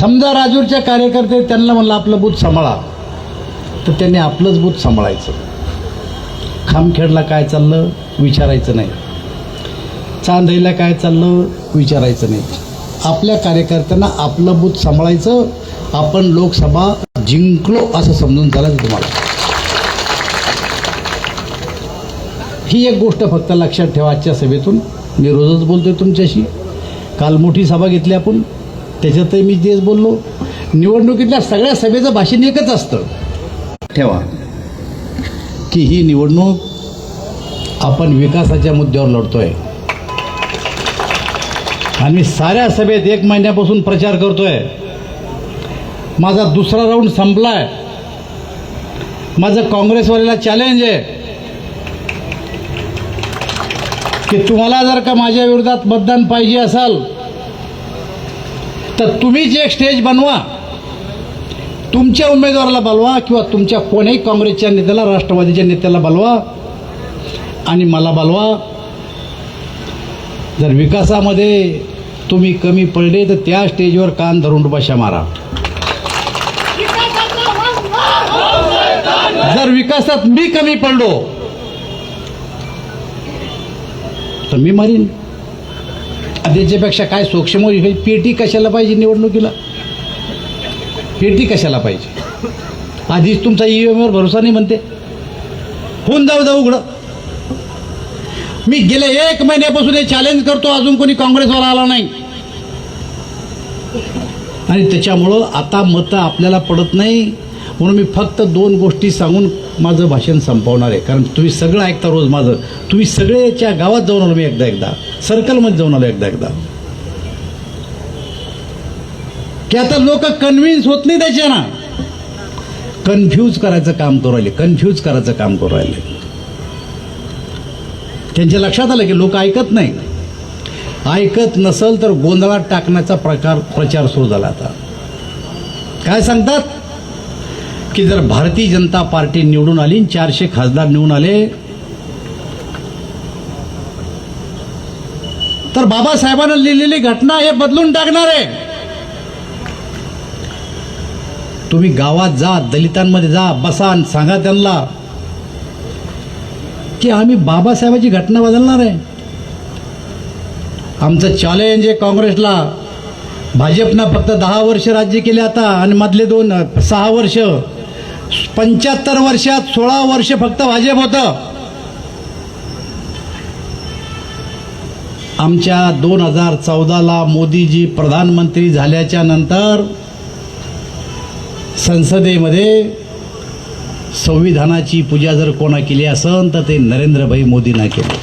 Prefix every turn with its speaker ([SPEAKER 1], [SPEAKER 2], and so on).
[SPEAKER 1] समजा राजूरच्या कार्यकर्ते त्यांना म्हणलं आपलं बूथ सांभाळा. तर त्यांनी आपलंच बूथ सांभाळायचं. खामखेडला काय चाललं विचारायचं नाही. चांदईला काय चाललं विचारायचं नाही. आपल्या कार्यकर्त्यांना आपलं बूथ सांभाळायचं आपण लोकसभा जिंकलो असं समजून चालायचं तुम्हाला. ही एक गोष्ट फक्त लक्षात ठेवा आजच्या सभेतून. मी रोजच बोलतोय तुमच्याशी. काल मोठी सभा घेतली आपण. त्याच्यातही मी तेच बोललो. निवडणुकीतल्या सगळ्या सभेचं भाषण एकच असतं. ठेवा. की ही निवडणूक आपण विकासाच्या मुद्द्यावर लढतोय. आणि मी साऱ्या सभेत एक महिन्यापासून प्रचार करतोय. माझा दुसरा राऊंड संपलाय. माझं काँग्रेसवाल्याला चॅलेंज आहे. की तुम्हाला जर का माझ्या विरोधात मतदान पाहिजे असाल तर तुम्हीच एक स्टेज बनवा तुमच्या उमेदवाराला बोलवा किंवा तुमच्या कोणीही काँग्रेसच्या नेत्याला राष्ट्रवादीच्या नेत्याला बोलवा आणि मला बोलवा. जर विकासामध्ये तुम्ही कमी पडले तर त्या स्टेजवर कान धरून बशा मारा. जर विकासात मी कमी पडलो तर मी मारीन. त्याच्यापेक्षा काय सूक्ष्म पेटी कशाला पाहिजे निवडणुकीला? पेटी कशाला पाहिजे? आधीच तुमचा ई वर भरोसा नाही म्हणते. होऊन जाऊ जाऊ उघडं. मी गेले एक महिन्यापासून हे चॅलेंज करतो अजून कोणी काँग्रेसवाला आला नाही. आणि त्याच्यामुळं आता मतं आपल्याला पडत नाही. म्हणून मी फक्त दोन गोष्टी सांगून माझं भाषण संपवणार आहे. कारण तुम्ही सगळं ऐकता रोज माझं. तुम्ही सगळेच्या गावात जाऊन आलो मी एकदा एकदा. सर्कलमध्ये जाऊन आलो एकदा एकदा. की आता लोक कन्व्हिन्स होत नाही त्याच्या ना कन्फ्यूज करायचं काम करू राहिले. कन्फ्यूज करायचं काम करू राहिले. त्यांच्या लक्षात आलं की लोक ऐकत नाही. ऐकत नसल तर गोंधळात टाकण्याचा प्रकार प्रचार सुरू झाला आता. काय सांगतात? की जर भारतीय जनता पार्टी निवडून आली चारशे खासदार निवडून आले तर बाबासाहेबांना लिहिलेली घटना हे बदलून टाकणार आहे. तुम्ही गावात जा दलितांमध्ये जा बसा आणि सांगा त्यांना की आम्ही बाबासाहेबाची घटना बदलणार आहे. आमचं चॅलेंज आहे काँग्रेसला. भाजपनं फक्त दहा वर्ष राज्य केले आता आणि मधले दोन सहा वर्ष पंच्याहत्तर वर्षात सोळा वर्ष फक्त भाजप होतं. आमच्या दोन हजार चौदाला मोदीजी प्रधानमंत्री झाल्याच्यानंतर संसदेमध्ये संविधानाची पूजा जर कोणा केली असन तर ते नरेंद्रभाई मोदींना केली.